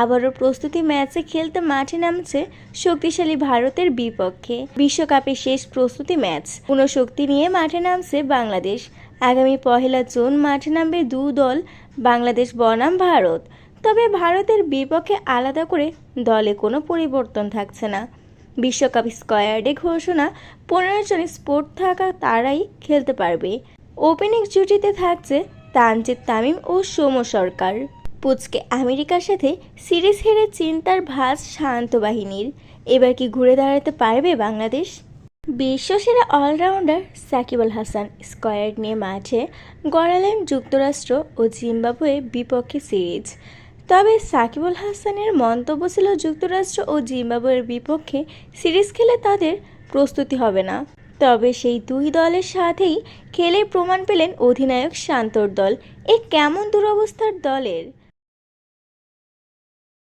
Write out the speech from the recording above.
আবারও প্রস্তুতি ম্যাচে খেলতে মাঠে নামছে শক্তিশালী ভারতের বিপক্ষে। বিশ্বকাপের শেষ প্রস্তুতি ম্যাচ। কোনো শক্তি নিয়ে মাঠে নামছে বাংলাদেশ। আগামী পহেলা জুন মাঠে নামবে দু দল, বাংলাদেশ বনাম ভারত। তবে ভারতের বিপক্ষে আলাদা করে দলে কোনো পরিবর্তন থাকছে না। বিশ্বকাপ স্কোয়াডে ঘোষণা, পনেরো জন স্পোর্ট থাকা তারাই খেলতে পারবে। ওপেনিং জুটিতে থাকছে তানজিদ তামিম ও সৌম্য সরকার। পুচকে আমেরিকার সাথে সিরিজ হেরে চিন্তার ভাঁজ শান্ত বাহিনীর। এবার কি ঘুরে দাঁড়াতে পারবে বাংলাদেশ? বিশ্বসেরা অলরাউন্ডার সাকিব আল হাসান স্কোয়াড নিয়ে মাঠে গড়ালেন যুক্তরাষ্ট্র ও জিম্বাবুয়ে বিপক্ষে সিরিজ। তবে সাকিবুল হাসানের মন্তব্য ছিল যুক্তরাষ্ট্র ও জিম্বাবুয়ের বিপক্ষে সিরিজ খেলে তাদের প্রস্তুতি হবে না। তবে সেই দুই দলের সাথেই খেলে প্রমাণ পেলেন অধিনায়ক শান্তর দল। এ কেমন দুরবস্থার দলের?